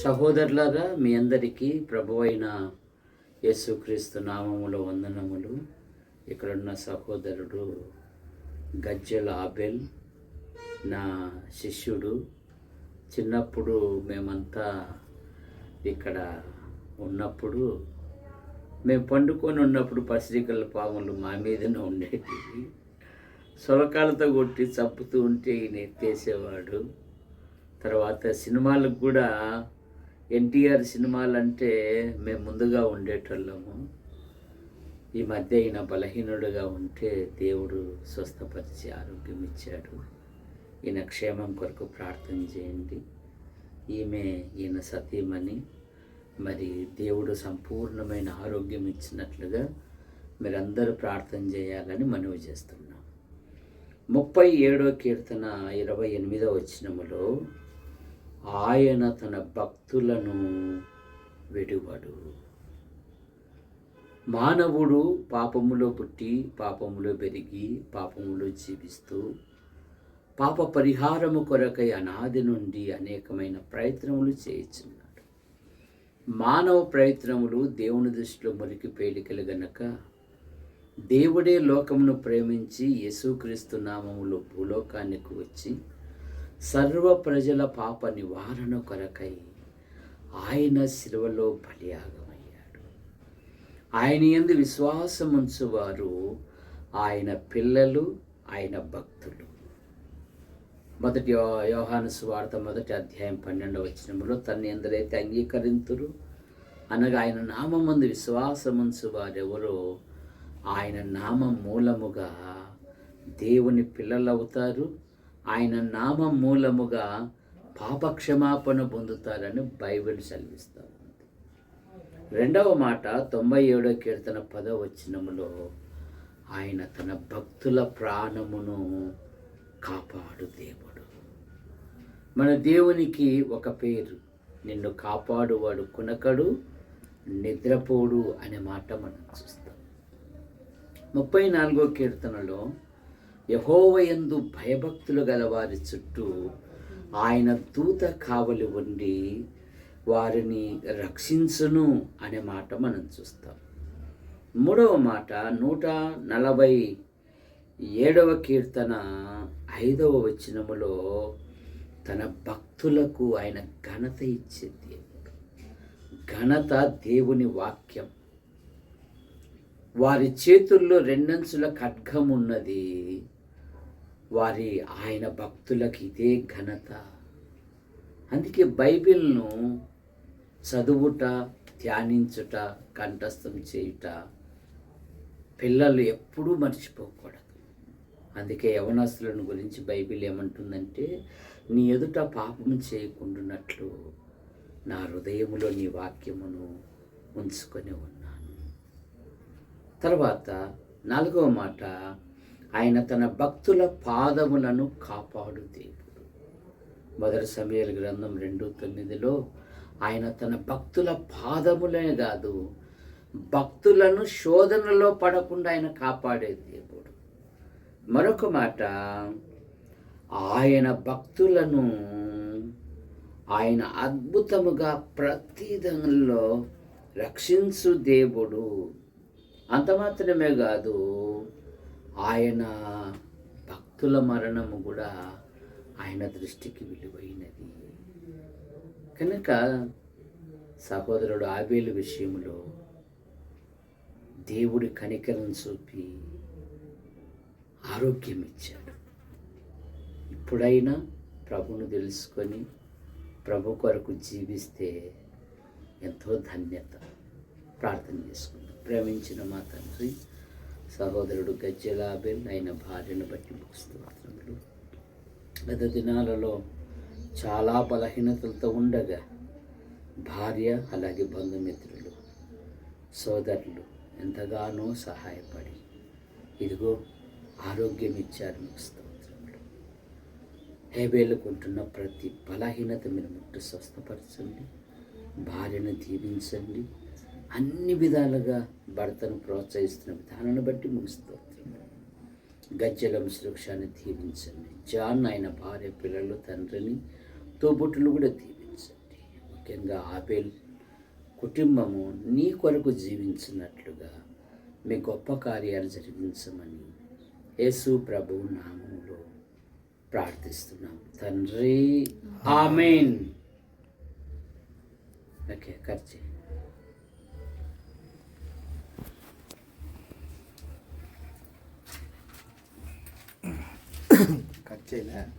సహోదరులారా మీ అందరికీ ప్రభు అయిన యేసుక్రీస్తు నామములో వందనములు. ఇక్కడున్న సహోదరుడు గజ్జెల ఆబెల్ నా శిష్యుడు. చిన్నప్పుడు మేమంతా ఇక్కడ ఉన్నప్పుడు మేము పండుకొని ఉన్నప్పుడు పసిరికల పాములు మా మీదనే ఉండేటివి. సొలకాలతో కొట్టి చంపుతూ ఉంటే ఈయన ఎత్తేసేవాడు. తర్వాత సినిమాలకు కూడా ఎన్టీఆర్ సినిమాలు అంటే మేము ముందుగా ఉండేటోళ్ళము. ఈ మధ్య ఈయన బలహీనుడుగా ఉంటే దేవుడు స్వస్థపరిచి ఆరోగ్యం ఇచ్చాడు. ఈయన క్షేమం కొరకు ప్రార్థన చేయండి. ఈమె ఈయన సతీమణి. మరి దేవుడు సంపూర్ణమైన ఆరోగ్యం ఇచ్చినట్లుగా మీరందరూ ప్రార్థన చేయాలని మనవి చేస్తున్నాం. ముప్పై ఏడో కీర్తన ఇరవై ఎనిమిదో వచ్చినములో ఆయన తన భక్తులను విడువడు. మానవుడు పాపములో పుట్టి పాపములో పెరిగి పాపములో జీవిస్తూ పాప పరిహారము కొరకై అనాది నుండి అనేకమైన ప్రయత్నములు చేయించున్నాడు. మానవ ప్రయత్నములు దేవుని దృష్టిలో మురికి పేలికలు గనక దేవుడే లోకమును ప్రేమించి యేసుక్రీస్తు నామములో భూలోకానికి వచ్చి సర్వ ప్రజల పాప నివారణ కొరకై ఆయన శిలువలో బలియాగమయ్యాడు. ఆయన ఎందు విశ్వాసముంచువారు ఆయన పిల్లలు ఆయన భక్తులు. మొదటి యో- యోహాను సువార్త మొదటి అధ్యాయం పన్నెండవ వచనములో తన్ని ఎందరైతే అంగీకరింతురు. అనగా ఆయన నామందు విశ్వాసముంచు వారెవరో ఆయన నామం మూలముగా దేవుని పిల్లలవుతారు. ఆయన నామం మూలముగా పాపక్షమాపణ పొందుతారని బైబిల్ సెలవిస్తారు రెండవ మాట తొంభై ఏడో కీర్తన పదవచనములో ఆయన తన భక్తుల ప్రాణమును కాపాడు దేవుడు. మన దేవునికి ఒక పేరు నిన్ను కాపాడువాడు కునకడు నిద్రపోడు అనే మాట మనం చూస్తాం. ముప్పై నాలుగో కీర్తనలో యహోవయందు భయభక్తులు గల వారి చుట్టూ ఆయన దూత కావలి ఉండి వారిని రక్షించును అనే మాట మనం చూస్తాం. మూడవ మాట నూట నలభై ఏడవ కీర్తన ఐదవ వచనములో తన భక్తులకు ఆయన ఘనత ఇచ్చే దేవుడు ఘనత దేవుని వాక్యం. వారి చేతుల్లో రెండంచుల ఖడ్గం ఉన్నది వారి ఆయన భక్తులకు ఇదే ఘనత. అందుకే బైబిల్ను చదువుట ధ్యానించుట కంఠస్థం చేయుట పిల్లలు ఎప్పుడూ మర్చిపోకూడదు. అందుకే యవనస్తులను గురించి బైబిల్ ఏమంటుందంటే నీ ఎదుట పాపం చేయకుండానట్లు నా హృదయములో నీ వాక్యమును ఉంచుకొని ఉన్నాను. తర్వాత నాలుగవ మాట ఆయన తన భక్తుల పాదములను కాపాడు దేవుడు. మొదటి సమయాల గ్రంథం రెండు తొమ్మిదిలో ఆయన తన భక్తుల పాదములే కాదు భక్తులను శోధనలో పడకుండా ఆయన కాపాడే దేవుడు. మరొక మాట ఆయన భక్తులను ఆయన అద్భుతముగా ప్రతి దానిలో రక్షించు దేవుడు. అంత మాత్రమే కాదు ఆయన భక్తుల మరణము కూడా ఆయన దృష్టికి విలువైనది. కనుక సహోదరుడు ఆబేలు విషయంలో దేవుడి కనికరం చూపి ఆరోగ్యం ఇచ్చాడు. ఇప్పుడైనా ప్రభును తెలుసుకొని ప్రభు కొరకు జీవిస్తే ఎంతో ధన్యత. ప్రార్థన చేసుకుందాం. ప్రేమించిన మా తండ్రి సహోదరుడు గజ్జలాబెల్ ఆయన భార్యను బట్టి స్తోత్రములు. గత దినాలలో చాలా బలహీనతలతో ఉండగా భార్య అలాగే బంధుమిత్రులు సోదరులు ఎంతగానో సహాయపడి ఇదిగో ఆరోగ్యం ఇచ్చారు మీకు స్తోత్రములు. హేబేలుకుంటున్న ప్రతి బలహీనత మీరు ముట్టు స్వస్థపరచండి భార్యను దీవించండి అన్ని విధాలుగా భర్తను ప్రోత్సహిస్తున్న విధానాన్ని బట్టి మీకు స్తోత్రములు గజ్జలం సురక్షాన్ని దీవించండి జాన్ ఆయన భార్య పిల్లలు తండ్రిని తోబుట్టులు కూడా దీవించండి ముఖ్యంగా ఆపేల్ కుటుంబము నీ కొరకు జీవించినట్లుగా మీ గొప్ప కార్యాలు జరిగించమని యేసు ప్రభు నామంలో ప్రార్థిస్తున్నాం. తండ్రి ఆమెన్. ఓకే ఖర్చు 这边